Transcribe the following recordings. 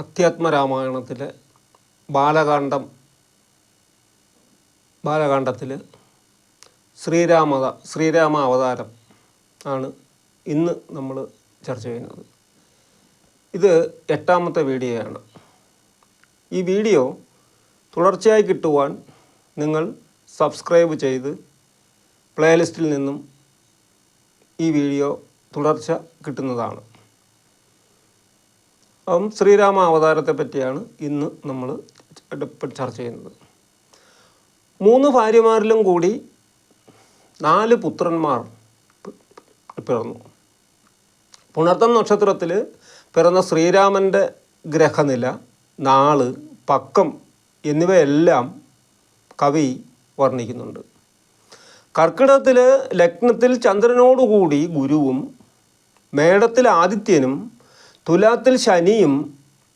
അധ്യാത്മരാമായണത്തിലെ ബാലകാന്ഡം ബാലകാന്ഡത്തിൽ ശ്രീരാമത ശ്രീരാമ അവതാരം ആണ് ഇന്ന് നമ്മൾ ചർച്ച ചെയ്യുന്നത്. ഇത് എട്ടാമത്തെ വീഡിയോയാണ്. ഈ വീഡിയോ തുടർച്ചയായി കിട്ടുവാൻ നിങ്ങൾ സബ്സ്ക്രൈബ് ചെയ്ത് പ്ലേലിസ്റ്റിൽ നിന്നും ഈ വീഡിയോ തുടർച്ച കിട്ടുന്നതാണ്. ശ്രീരാമ അവതാരത്തെ പറ്റിയാണ് ഇന്ന് നമ്മൾ ചർച്ച ചെയ്യുന്നത്. മൂന്ന് ഭാര്യമാരിലും കൂടി നാല് പുത്രന്മാർ പിറന്നു. പുണർത്തം നക്ഷത്രത്തിൽ പിറന്ന ശ്രീരാമന്റെ ഗ്രഹനില നാൾ പക്കം എന്നിവയെല്ലാം കവി വർണിക്കുന്നുണ്ട്. കർക്കിടകത്തിൽ ലഗ്നത്തിൽ ചന്ദ്രനോടുകൂടി ഗുരുവും മേടത്തിൽ ആദിത്യനും തുലാത്തിൽ ശനിയും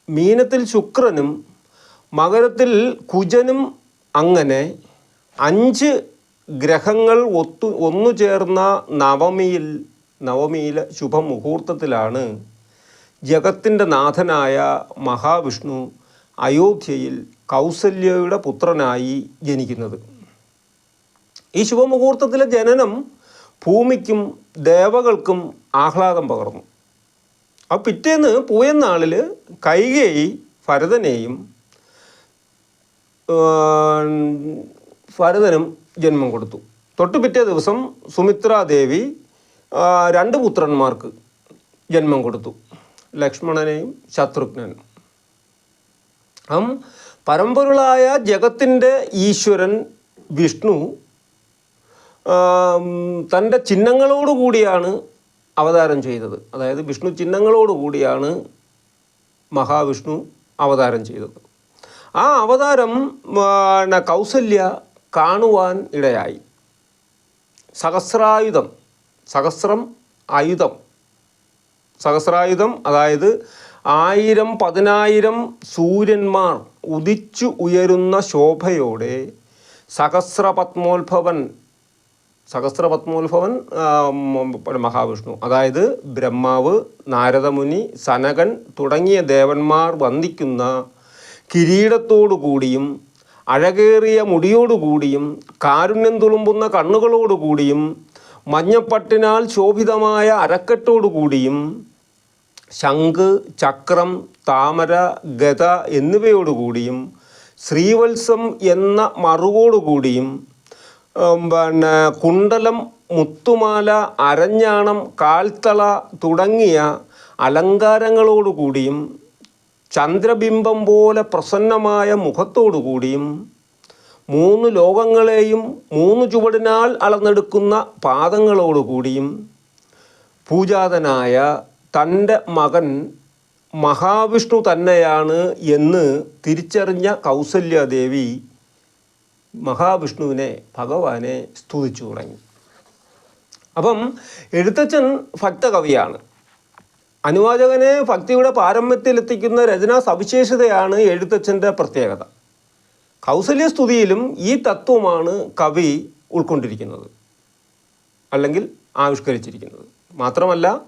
മീനത്തിൽ ശുക്രനും മകരത്തിൽ കുജനും അങ്ങനെ അഞ്ച് ഗ്രഹങ്ങൾ ഒത്തു ഒന്നു ചേർന്ന നവമിയിൽ നവമിയിലെ ശുഭമുഹൂർത്തത്തിലാണ് ജഗത്തിന്റെ നാഥനായ മഹാവിഷ്ണു അയോധ്യയിൽ കൗസല്യയുടെ പുത്രനായി ജനിക്കുന്നത്. ഈ ശുഭമുഹൂർത്തത്തിലെ ജനനം ഭൂമിക്കും ദേവകൾക്കും ആഹ്ലാദം പകർന്നു. ആ പിറ്റേന്ന് പൂയനാളിൽ കൈകേയി ഭരതനെയും ഭരതനും ജന്മം കൊടുത്തു. തൊട്ട് പിറ്റേ ദിവസം സുമിത്രാദേവി രണ്ട് പുത്രന്മാർക്ക് ജന്മം കൊടുത്തു. ലക്ഷ്മണനെയും ശത്രുഘ്നനും. അപ്പം പരമ്പൊരുളായ ജഗത്തിന്റെ ഈശ്വരൻ വിഷ്ണു തന്റെ ചിഹ്നങ്ങളോടുകൂടിയാണ് അവതാരം ചെയ്തത്. അതായത് വിഷ്ണു ചിഹ്നങ്ങളോടുകൂടിയാണ് മഹാവിഷ്ണു അവതാരം ചെയ്തത്. ആ അവതാരം കൗസല്യ കാണുവാൻ ഇടയായി. സഹസ്രായുധം സഹസ്രം ആയുധം. സഹസ്രായുധം അതായത് ആയിരം പതിനായിരം സൂര്യന്മാർ ഉദിച്ചു ഉയരുന്ന ശോഭയോടെ സഹസ്രപത്മോത്ഭവൻ സഹസ്രപത്മോത്ഭവൻ മഹാവിഷ്ണു. അതായത് ബ്രഹ്മാവ് നാരദമുനി സനകൻ തുടങ്ങിയ ദേവന്മാർ വന്ദിക്കുന്ന കിരീടത്തോടുകൂടിയും അഴകേറിയ മുടിയോടുകൂടിയും കാരുണ്യം തുളുമ്പുന്ന കണ്ണുകളോടുകൂടിയും മഞ്ഞപ്പട്ടിനാൽ ശോഭിതമായ അരക്കെട്ടോടുകൂടിയും ശംഖ് ചക്രം താമര ഗത എന്നിവയോടുകൂടിയും ശ്രീവത്സം എന്ന മറുകോടുകൂടിയും ഉം, പിന്നെ കുണ്ടലം മുത്തുമാല അരഞ്ഞാണം കാൽത്തള തുടങ്ങിയ അലങ്കാരങ്ങളോടുകൂടിയും ചന്ദ്രബിംബം പോലെ പ്രസന്നമായ മുഖത്തോടുകൂടിയും മൂന്ന് ലോകങ്ങളെയും മൂന്ന് ചുവടിനാൽ അളന്നെടുക്കുന്ന പാദങ്ങളോടുകൂടിയും പൂജാതനായ തന്റെ മകൻ മഹാവിഷ്ണു തന്നെയാണ് എന്ന് തിരിച്ചറിഞ്ഞ കൗസല്യാദേവി മഹാവിഷ്ണുവിനെ ഭഗവാനെ സ്തുതിച്ചു തുടങ്ങി. അപ്പം എഴുത്തച്ഛൻ ഭക്തകവിയാണ്. അനുവാചകനെ ഭക്തിയുടെ പാരമ്യത്തിലെത്തിക്കുന്ന രചനാ സവിശേഷതയാണ് എഴുത്തച്ഛന്റെ പ്രത്യേകത. കൗസല്യ സ്തുതിയിലും ഈ തത്വമാണ് കവി ഉൾക്കൊണ്ടിരിക്കുന്നത് അല്ലെങ്കിൽ ആവിഷ്കരിച്ചിരിക്കുന്നത്. മാത്രമല്ല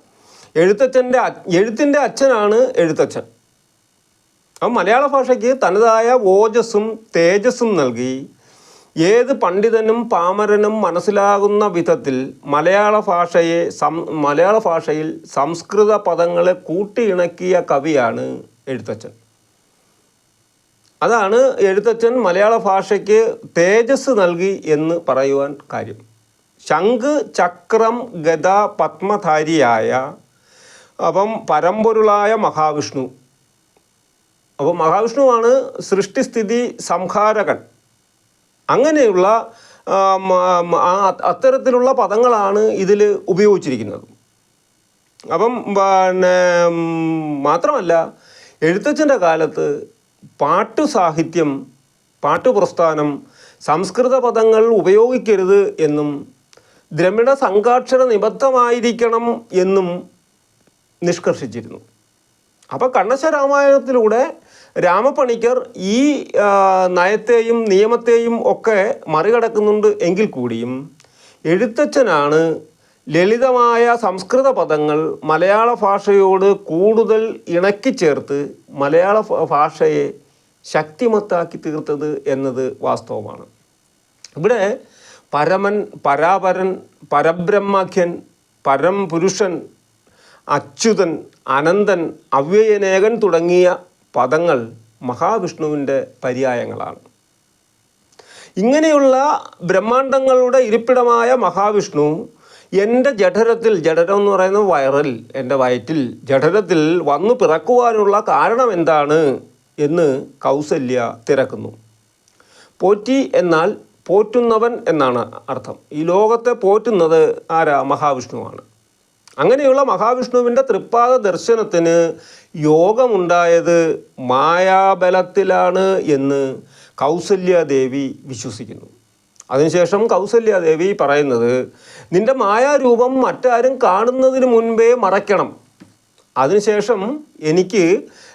എഴുത്തച്ഛന്റെ എഴുത്തിന്റെ അച്ഛനാണ് എഴുത്തച്ഛൻ. അപ്പം മലയാള ഭാഷയ്ക്ക് തനതായ ഓജസ്സും തേജസ്സും നൽകി ഏത് പണ്ഡിതനും പാമരനും മനസ്സിലാകുന്ന വിധത്തിൽ മലയാള ഭാഷയെ സം മലയാള ഭാഷയിൽ സംസ്കൃത പദങ്ങളെ കൂട്ടിയിണക്കിയ കവിയാണ് എഴുത്തച്ഛൻ. അതാണ് എഴുത്തച്ഛൻ മലയാള ഭാഷയ്ക്ക് തേജസ് നൽകി എന്ന് പറയുവാൻ കാര്യം. ശംഖ് ചക്രം ഗത പത്മധാരിയായ അപ്പം പരമ്പൊരുളായ മഹാവിഷ്ണു. അപ്പോൾ മഹാവിഷ്ണുവാണ് സൃഷ്ടിസ്ഥിതി സംഹാരകൻ. അങ്ങനെയുള്ള അത്തരത്തിലുള്ള പദങ്ങളാണ് ഇതിൽ ഉപയോഗിച്ചിരിക്കുന്നത്. അപ്പം പിന്നെ മാത്രമല്ല എഴുത്തച്ഛന്റെ കാലത്ത് പാട്ടു സാഹിത്യം പാട്ടു പ്രസ്ഥാനം സംസ്കൃത പദങ്ങൾ ഉപയോഗിക്കരുത് എന്നും ദ്രമിഡ സംഘാക്ഷര നിബദ്ധമായിരിക്കണം എന്നും നിഷ്കർഷിച്ചിരുന്നു. അപ്പോൾ കണ്ണശ രാമായണത്തിലൂടെ രാമപ്പണിക്കർ ഈ നയത്തെയും നിയമത്തെയും ഒക്കെ മറികടക്കുന്നുണ്ട് എങ്കിൽ കൂടിയും എഴുത്തച്ഛനാണ് ലളിതമായ സംസ്കൃത പദങ്ങൾ മലയാള ഭാഷയോട് കൂടുതൽ ഇണക്കി ചേർത്ത് മലയാള ഭാഷയെ ശക്തിമത്താക്കി തീർത്തത് എന്നത് വാസ്തവമാണ്. ഇവിടെ പരമൻ പരാപരൻ പരബ്രഹ്മാഖ്യൻ പരംപുരുഷൻ അച്യുതൻ അനന്തൻ അവ്യയനേകൻ തുടങ്ങിയ പദങ്ങൾ മഹാവിഷ്ണുവിന്റെ പര്യായങ്ങളാണ്. ഇങ്ങനെയുള്ള ബ്രഹ്മാണ്ടങ്ങളുടെ ഇരിപ്പിടമായ മഹാവിഷ്ണു എന്റെ ജഠരത്തിൽ ജഠരം എന്ന് പറയുന്ന വയറിൽ എന്റെ വയറ്റിൽ ജഠരത്തിൽ വന്നു പിറക്കുവാനുള്ള കാരണം എന്താണ് എന്ന് കൗസല്യ തിരക്കുന്നു. പോറ്റി എന്നാൽ പോറ്റുന്നവൻ എന്നാണ് അർത്ഥം. ഈ ലോകത്തെ പോറ്റുന്നത് ആരാ? മഹാവിഷ്ണുവാണ് അങ്ങനെയുള്ള മഹാവിഷ്ണുവിന്റെ തൃപ്പാദ ദർശനത്തിന് യോഗമുണ്ടായത് മായാബലത്തിലാണ് എന്ന് കൗസല്യാദേവി വിശ്വസിക്കുന്നു. അതിനുശേഷം കൗസല്യാദേവി പറയുന്നത് നിന്റെ മായാരൂപം മറ്റാരും കാണുന്നതിന് മുൻപേ മറയ്ക്കണം. അതിനുശേഷം എനിക്ക്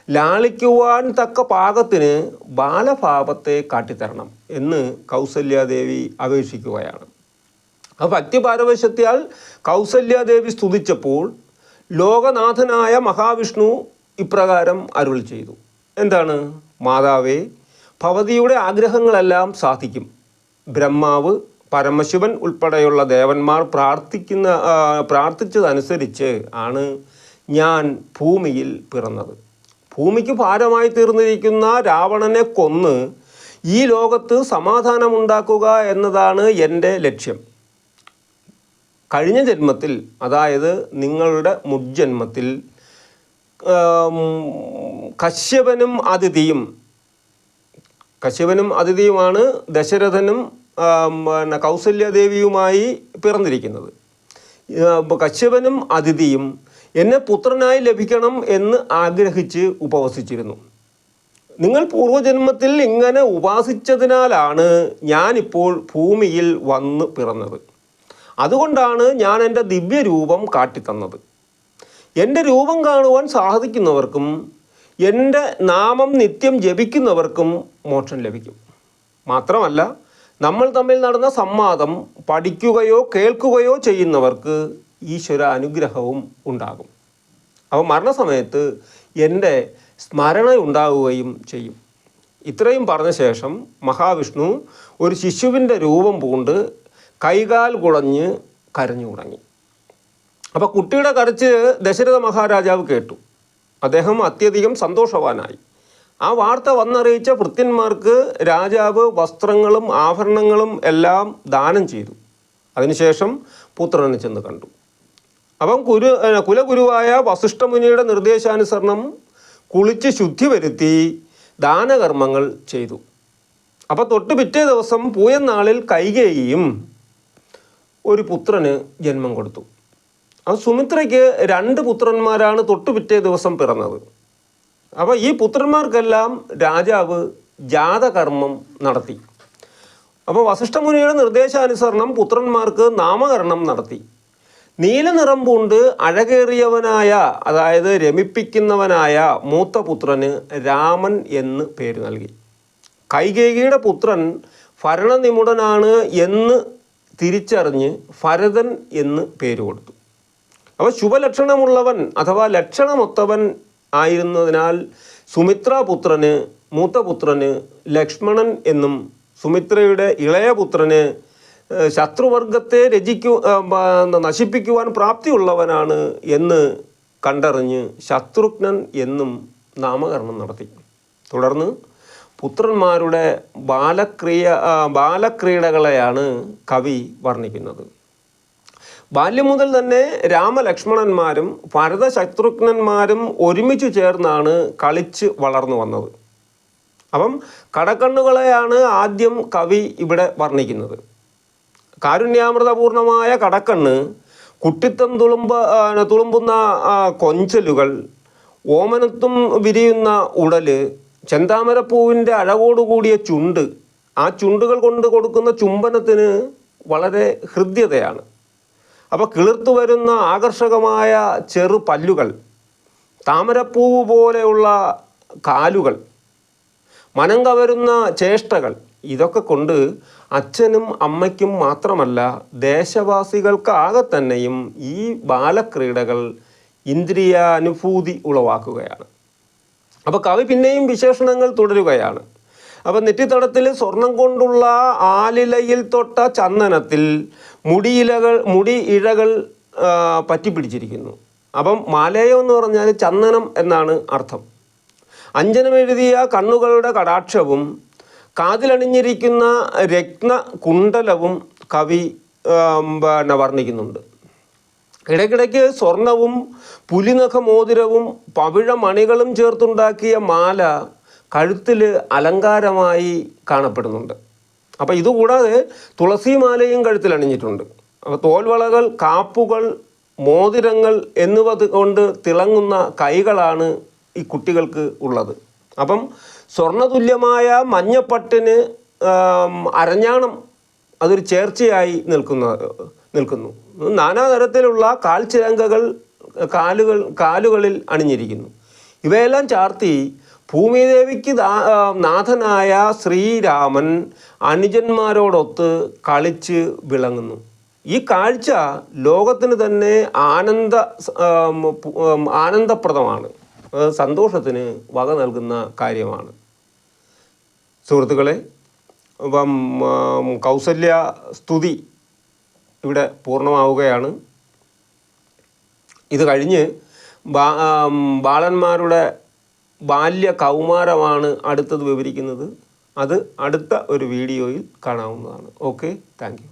ലാളിക്കുവാൻ തക്ക പാകത്തിന് ബാലഭാവത്തെ കാട്ടിത്തരണം എന്ന് കൗസല്യാദേവി അപേക്ഷിക്കുകയാണ്. ആ ഭക്തിപാരവശ്യത്താൽ കൗസല്യാദേവി സ്തുതിച്ചപ്പോൾ ലോകനാഥനായ മഹാവിഷ്ണു ഇപ്രകാരം അരുൾ ചെയ്തു. എന്താണ്? മാതാവേ ഭവതിയുടെ ആഗ്രഹങ്ങളെല്ലാം സാധിക്കും. ബ്രഹ്മാവ് പരമശിവൻ ഉൾപ്പെടെയുള്ള ദേവന്മാർ പ്രാർത്ഥിക്കുന്ന പ്രാർത്ഥിച്ചതനുസരിച്ച് ആണ് ഞാൻ ഭൂമിയിൽ പിറന്നത്. ഭൂമിക്ക് ഭാരമായി തീർന്നിരിക്കുന്ന രാവണനെ കൊന്ന് ഈ ലോകത്ത് സമാധാനമുണ്ടാക്കുക എന്നതാണ് എന്റെ ലക്ഷ്യം. കഴിഞ്ഞ ജന്മത്തിൽ അതായത് നിങ്ങളുടെ മുജ്ജന്മത്തിൽ കശ്യപനും അതിഥിയും കശ്യപനും അതിഥിയുമാണ് ദശരഥനും പിന്നെ കൗസല്യദേവിയുമായി പിറന്നിരിക്കുന്നത്. കശ്യപനും അതിഥിയും എന്നെ പുത്രനായി ലഭിക്കണം എന്ന് ആഗ്രഹിച്ച് ഉപവസിച്ചിരുന്നു. നിങ്ങൾ പൂർവജന്മത്തിൽ ഇങ്ങനെ ഉപാസിച്ചതിനാലാണ് ഞാനിപ്പോൾ ഭൂമിയിൽ വന്ന് പിറന്നത്. അതുകൊണ്ടാണ് ഞാൻ എന്റെ ദിവ്യരൂപം കാട്ടിത്തന്നത്. എന്റെ രൂപം കാണുവാൻ സാധിക്കുന്നവർക്കും എന്റെ നാമം നിത്യം ജപിക്കുന്നവർക്കും മോക്ഷം ലഭിക്കും. മാത്രമല്ല നമ്മൾ തമ്മിൽ നടന്ന സംവാദം പഠിക്കുകയോ കേൾക്കുകയോ ചെയ്യുന്നവർക്ക് ഈശ്വര അനുഗ്രഹവും ഉണ്ടാകും. അപ്പോൾ മരണസമയത്ത് എന്റെ സ്മരണ ഉണ്ടാവുകയും ചെയ്യും. ഇത്രയും പറഞ്ഞ ശേഷം മഹാവിഷ്ണു ഒരു ശിശുവിന്റെ രൂപം പൂണ്ട് കൈകാൽ കുളഞ്ഞ് കരഞ്ഞു തുടങ്ങി അപ്പോൾ കുട്ടിയുടെ കരച്ച് ദശരഥ മഹാരാജാവ് കേട്ടു. അദ്ദേഹം അത്യധികം സന്തോഷവാനായി. ആ വാർത്ത വന്നറിയിച്ച ഭൃത്യന്മാർക്ക് രാജാവ് വസ്ത്രങ്ങളും ആഭരണങ്ങളും എല്ലാം ദാനം ചെയ്തു. അതിനുശേഷം പുത്രനെ ചെന്ന് കണ്ടു. അപ്പം കുരു കുലഗുരുവായ വസിഷ്ഠമുനിയുടെ നിർദ്ദേശാനുസരണം കുളിച്ച് ശുദ്ധി വരുത്തി ദാനകർമ്മങ്ങൾ ചെയ്തു. അപ്പോൾ തൊട്ട് പിറ്റേ ദിവസം പൂയനാളിൽ കൈകേയിയും ഒരു പുത്രന് ജന്മം കൊടുത്തു. ആ സുമിത്രയ്ക്ക് രണ്ട് പുത്രന്മാരാണ് തൊട്ടുപിറ്റേ ദിവസം പിറന്നത്. അപ്പോൾ ഈ പുത്രന്മാർക്കെല്ലാം രാജാവ് ജാതകർമ്മം നടത്തി. അപ്പോൾ വസിഷ്ഠമുനിയുടെ നിർദ്ദേശാനുസരണം പുത്രന്മാർക്ക് നാമകരണം നടത്തി. നീലനിറം പൂണ്ട് അഴകേറിയവനായ അതായത് രമിപ്പിക്കുന്നവനായ മൂത്ത പുത്രന് രാമൻ എന്ന് പേര് നൽകി. കൈകേകിയുടെ പുത്രൻ ഭരണനിമുടനാണ് എന്ന് തിരിച്ചറിഞ്ഞ് ഭരതൻ എന്ന് പേര് കൊടുത്തു. അപ്പോൾ ശുഭലക്ഷണമുള്ളവൻ അഥവാ ലക്ഷണമൊത്തവൻ ആയിരുന്നതിനാൽ സുമിത്രാപുത്രന് മൂത്തപുത്രന് ലക്ഷ്മണൻ എന്നും സുമിത്രയുടെ ഇളയ പുത്രന് ഏഹ്, ശത്രുവർഗത്തെ രചിക്കു നശിപ്പിക്കുവാൻ പ്രാപ്തിയുള്ളവനാണ് എന്ന് കണ്ടറിഞ്ഞ് ശത്രുഘ്നൻ എന്നും നാമകരണം നടത്തി. തുടർന്ന് പുത്രന്മാരുടെ ബാലക്രിയ ബാലക്രീഡകളെയാണ് കവി വർണിക്കുന്നത്. ബാല്യം മുതൽ തന്നെ രാമലക്ഷ്മണന്മാരും ഭരത ശത്രുഘ്നന്മാരും ഒരുമിച്ച് ചേർന്നാണ് കളിച്ച് വളർന്നു വന്നത്. അപ്പം കടക്കണ്ണുകളെയാണ് ആദ്യം കവി ഇവിടെ വർണിക്കുന്നത്. കാരുണ്യാമൃതപൂർണമായ കടക്കണ്ണ് കുട്ടിത്തം തുളുമ്പ തുളുമ്പുന്ന കൊഞ്ചലുകൾ ഓമനത്തും വിരിയുന്ന ഉടൽ ചെന്താമരപ്പൂവിന്റെ അഴകോടുകൂടിയ ചുണ്ട് ആ ചുണ്ടുകൾ കൊണ്ട് കൊടുക്കുന്ന ചുംബനത്തിന് വളരെ ഹൃദ്യതയാണ്. അപ്പോൾ കിളിർത്തു വരുന്ന ആകർഷകമായ ചെറു പല്ലുകൾ താമരപ്പൂവ് പോലെയുള്ള കാലുകൾ മനം കവരുന്ന ചേഷ്ടകൾ ഇതൊക്കെ കൊണ്ട് അച്ഛനും അമ്മയ്ക്കും മാത്രമല്ല ദേശവാസികൾക്കാകെ തന്നെയും ഈ ബാലക്രീഡകൾ ഇന്ദ്രിയാനുഭൂതി ഉളവാക്കുകയാണ്. അപ്പോൾ കവി പിന്നെയും വിശേഷണങ്ങൾ തുടരുകയാണ്. അപ്പോൾ നെറ്റിത്തടത്തിൽ സ്വർണം കൊണ്ടുള്ള ആലിലയിൽ തൊട്ട ചന്ദനത്തിൽ മുടിയിലകൾ മുടി ഇഴകൾ പറ്റി പറ്റിപ്പിടിച്ചിരിക്കുന്നു. അപ്പം മാലേയം എന്ന് പറഞ്ഞാൽ ചന്ദനം എന്നാണ് അർത്ഥം. അഞ്ജനം എഴുതിയ കണ്ണുകളുടെ കടാക്ഷവും കാതിലണിഞ്ഞിരിക്കുന്ന രത്ന കുണ്ടലവും കവി പിന്നെ വർണിക്കുന്നുണ്ട്. ഇടയ്ക്കിടയ്ക്ക് സ്വർണവും പുലിനഖ മോതിരവും പവിഴ മണികളും ചേർത്തുണ്ടാക്കിയ മാല കഴുത്തിൽ അലങ്കാരമായി കാണപ്പെടുന്നുണ്ട്. അപ്പോൾ ഇതുകൂടാതെ തുളസി മാലയും കഴുത്തിൽ അണിഞ്ഞിട്ടുണ്ട്. അപ്പോൾ തോൽവളകൾ കാപ്പുകൾ മോതിരങ്ങൾ എന്നിവ കൊണ്ട് തിളങ്ങുന്ന കൈകളാണ് ഈ കുട്ടികൾക്ക് ഉള്ളത്. അപ്പം സ്വർണതുല്യമായ മഞ്ഞപ്പട്ടിന് അരഞ്ഞാണം അതൊരു ചേർച്ചയായി നിൽക്കുന്ന നിൽക്കുന്നു. നാനാതരത്തിലുള്ള കാൽച്ചിലങ്കകൾ കാലുകൾ കാലുകളിൽ അണിഞ്ഞിരിക്കുന്നു. ഇവയെല്ലാം ചാർത്തി ഭൂമിദേവിക്ക് നാഥനായ ശ്രീരാമൻ അനുജന്മാരോടൊത്ത് കളിച്ച് വിളങ്ങുന്നു. ഈ കാഴ്ച ലോകത്തിന് തന്നെ ആനന്ദ ആനന്ദപ്രദമാണ്. സന്തോഷത്തിന് വക നൽകുന്ന കാര്യമാണ്. സുഹൃത്തുക്കളെ കൗസല്യ സ്തുതി ഇവിടെ പൂർണമാവുകയാണ്. ഇത് കഴിഞ്ഞ് ബാലന്മാരുടെ ബാല്യ കൗമാരമാണ് അടുത്തത് വിവരിക്കുന്നത്. അത് അടുത്ത ഒരു വീഡിയോയിൽ കാണാവുന്നതാണ്. Okay thank